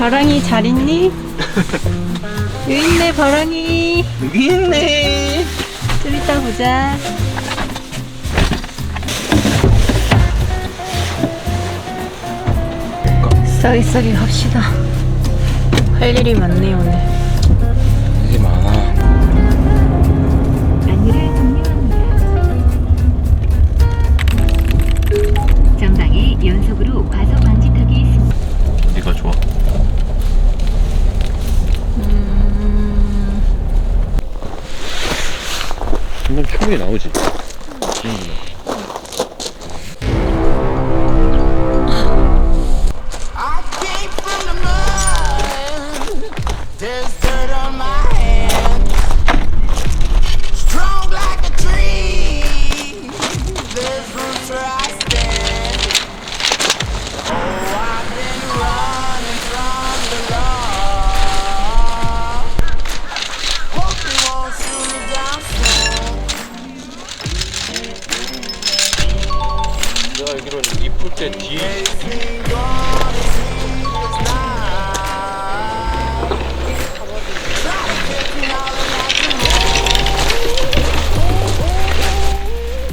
바랑이 잘 있니? 여기 있네 바랑이. 여기 있네. 좀 이따 보자. 썩이썩이 갑시다. 할 일이 많네 오늘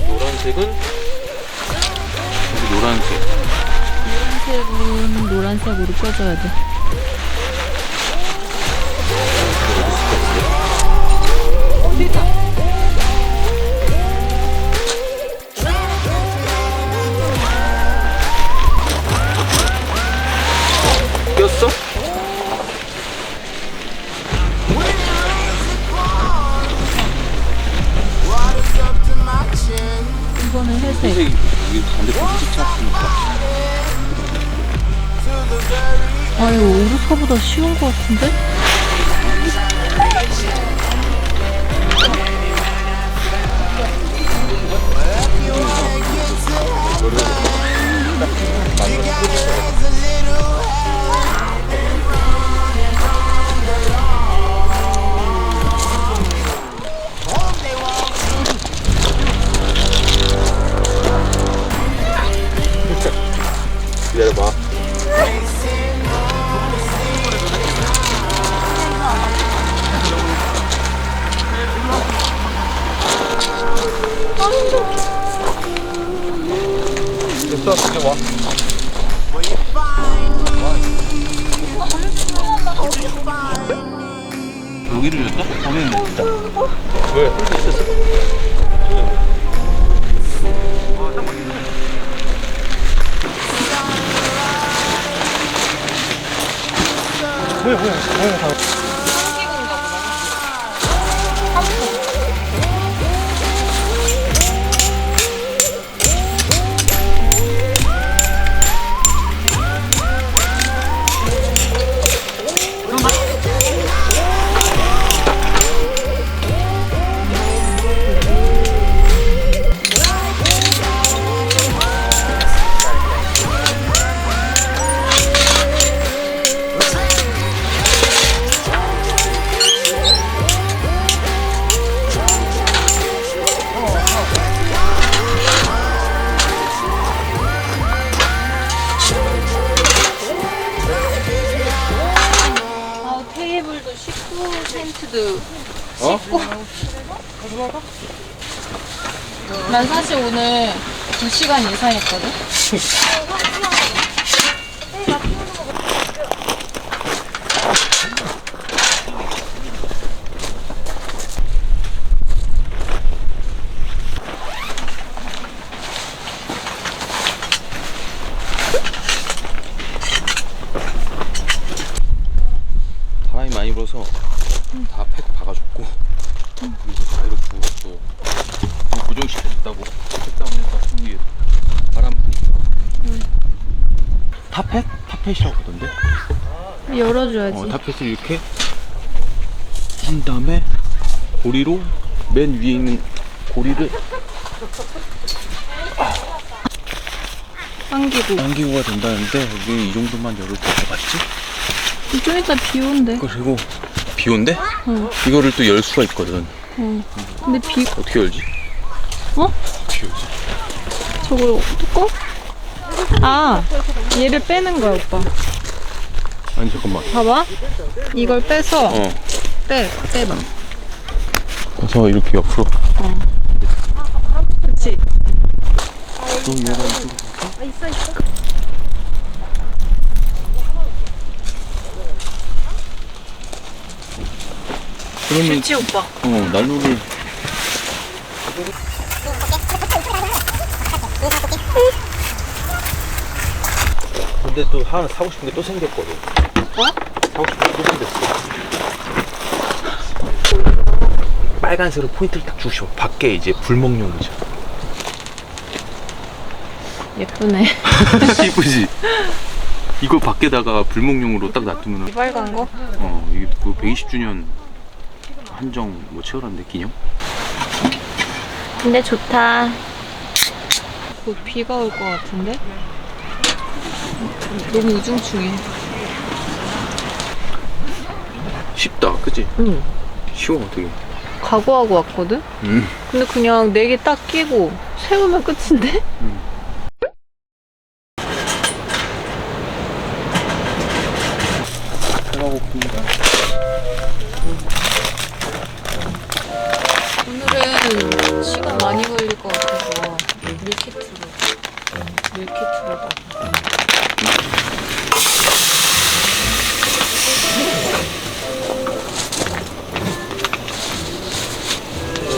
노란색은 여기 노란색. 노란색은 노란색으로 껴줘야 돼 아 오르카보다 쉬운 것 같은데? Find me? 여기를 줬다? 거기는 줬다. 왜? 홀수 있었어? 뭐야 뭐야 뭐야 난 사실 오늘 2시간 예상했거든? 바람이 많이 불어서 다 팩 박아줬고 그리고 자이로 부또 고정시켜줬다고 책상에다 위에 바람 부니까. 타펫? 타펫이라고 하던데. 열어줘야지. 어, 타펫을 이렇게 한 다음에 고리로 맨 위에 있는 고리를 당기고. 당기고가 된다는데 여기 이 정도만 열을 될것 같지? 좀 이따 비 온대. 그리고 비 온대? 응. 이거를 또 열 수가 있거든 응. 근데 비 어떻게 열지? 어? 어떻게 열지? 저걸 뚜껑? 아 얘를 빼는 거야 오빠 아니 잠깐만. 봐봐. 이걸 빼서 어. 빼 빼봐. 그래서 이렇게 옆으로. 그렇지. 또 얘가 이쪽. 그러면 그렇지 오빠. 어 난로를 근데 또 하나 사고 싶은 게 또 생겼거든. 어? 사고 싶은 게 또 생겼어. 빨간색으로 포인트를 딱 주셔. 밖에 이제 불멍용이죠. 예쁘네. 이쁘지? 이거 밖에다가 불멍용으로 딱 놔두면 이 빨간 거? 어 이게 그 120주년 한정 뭐 채워놨는데 기념? 근데 좋다. 곧 비가 올 것 같은데? 너무 우중충해. 쉽다, 그치? 응. 쉬워 되게. 각오하고 왔거든? 음. 근데 그냥 네 개 딱 끼고 세우면 끝인데? 배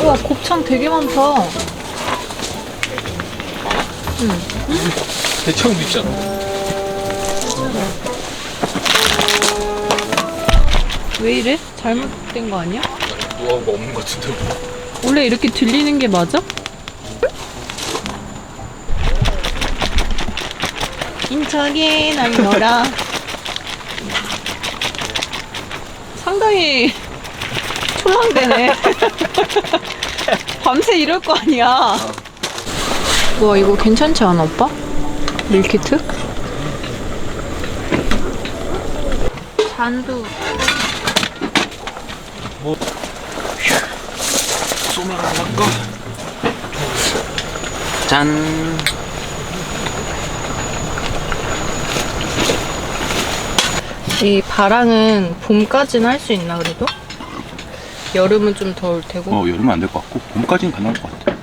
우와 곱창 되게 많다. 대창도 있잖아. 왜 이래? 잘못된 거 아니야? 노하우가 없는 것 같은데. 원래 이렇게 들리는 게 맞아? 인척이 날려라 상당히 촐랑대네 밤새 이럴 거 아니야 와 이거 괜찮지 않아 오빠? 밀키트? 잔도 소맥 할까? 짠. 이 바랑은 봄까지는 할 수 있나 그래도? 여름은 좀덜 되고 어 여름은 안 될 것 같고 봄까지는 가능할 것 같아.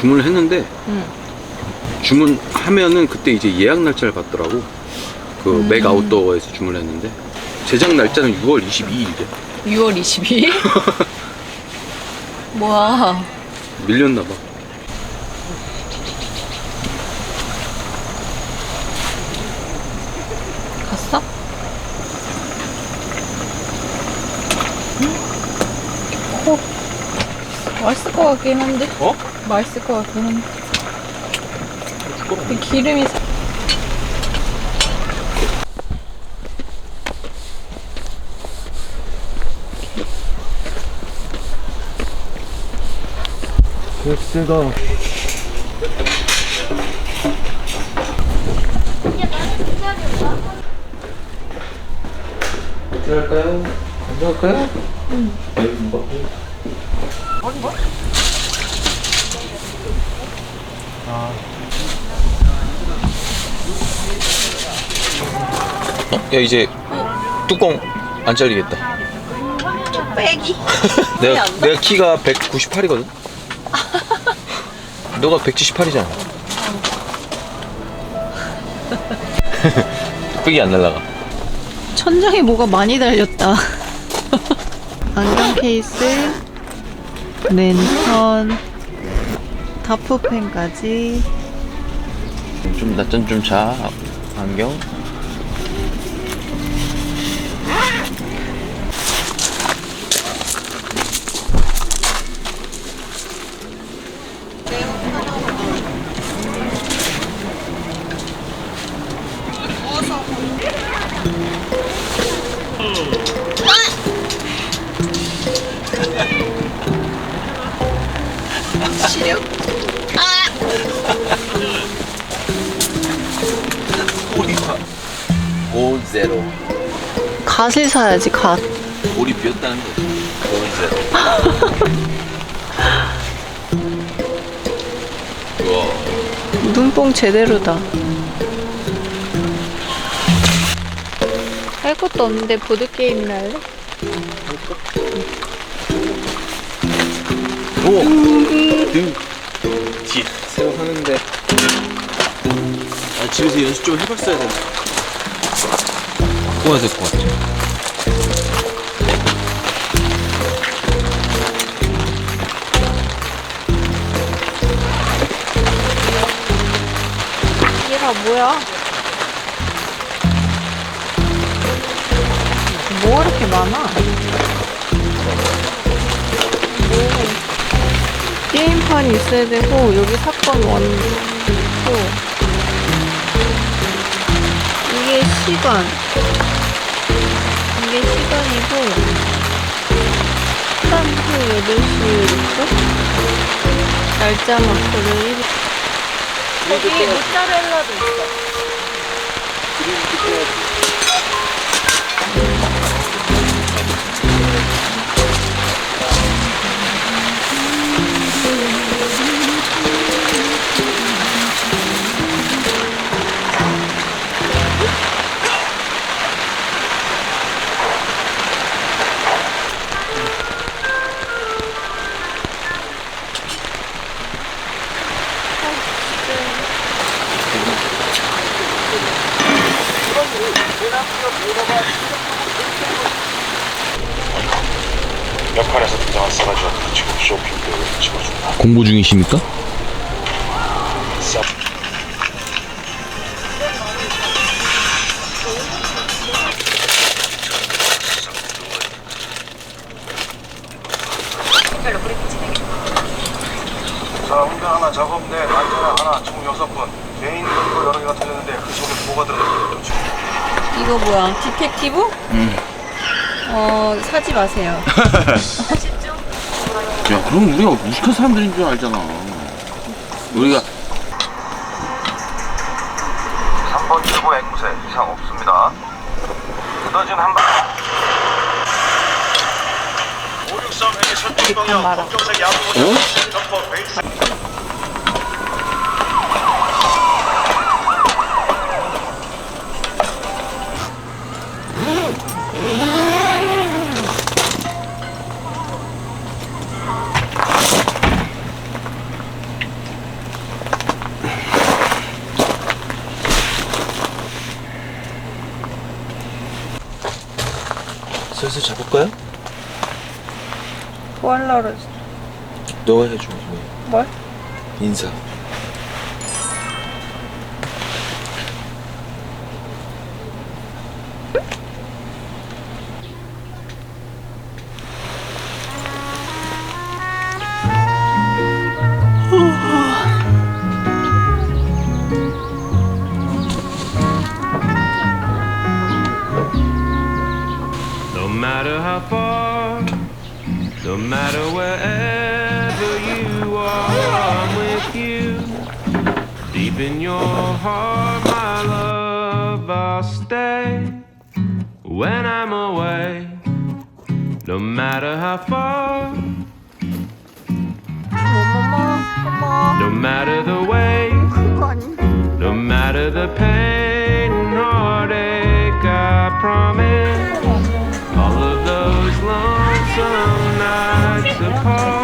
주문을 했는데 응. 주문하면은 그때 이제 예약 날짜를 받더라고. 그맥 아웃도어에서 주문했는데 제작 날짜는 6월 22일이래. 6월 22일? 뭐야 밀렸나 봐. 맛있을 것 같긴 한데 어? 맛있을 것 같긴 한데 근데 기름이 사... 글쎄가 할까요? 먼저 할까요? 응. 어? 야 이제 뚜껑 안 잘리겠다. 빼기 내가 내가 키가 198이거든. 너가 178이잖아. 뚝배기 안 날라가. 천장에 뭐가 많이 달렸다 안경 케이스 랜턴 다프펜까지 좀 낮잠 좀 자. 안경. 제로. 갓을 사야지 갓 볼이 비었다는 거지. 올 제로. 우와. 눈뽕 제대로다 할 것도 없는데 보드게임이나 할래? 오! 등 뒤에 새로 하는데 아 집에서 연습 좀 해봤어야 되나 바꿔야 될 것 같아 다 뭐야? 뭐가 이렇게 많아? 뭐 게임판이 있어야 되고 여기 사건 원 있고 이게 시간 이게 시간이고 스탬프 8시 있고 날짜 마크를 1 거기 모짜렐라도 있어. 공부 중이십니까? 싸 자, 운전 하나, 작업 내, 난자나 하나, 총 여섯 분. 개인 정보 여러 개가 틀렸는데 그 속에 뭐가 들어있는지 이거 뭐야? 디텍티브? 응. 어, 사지 마세요. 야 그럼 우리가 무식한 사람들인 줄 알잖아 우리가 3번 출구 앵무새 이상 없습니다. 끊어진 한 방. 563 회계. 검정색 야구 어? 점퍼 베이스. 슬슬 잡을까요? 뭐 하려고 그러지? 너가 해줘 뭘? 인사 No matter wherever you are, I'm with you. Deep in your heart, my love, I'll stay when I'm away. No matter how far, no matter the way, no matter the pain and heartache, I promise all of those lonesome the car.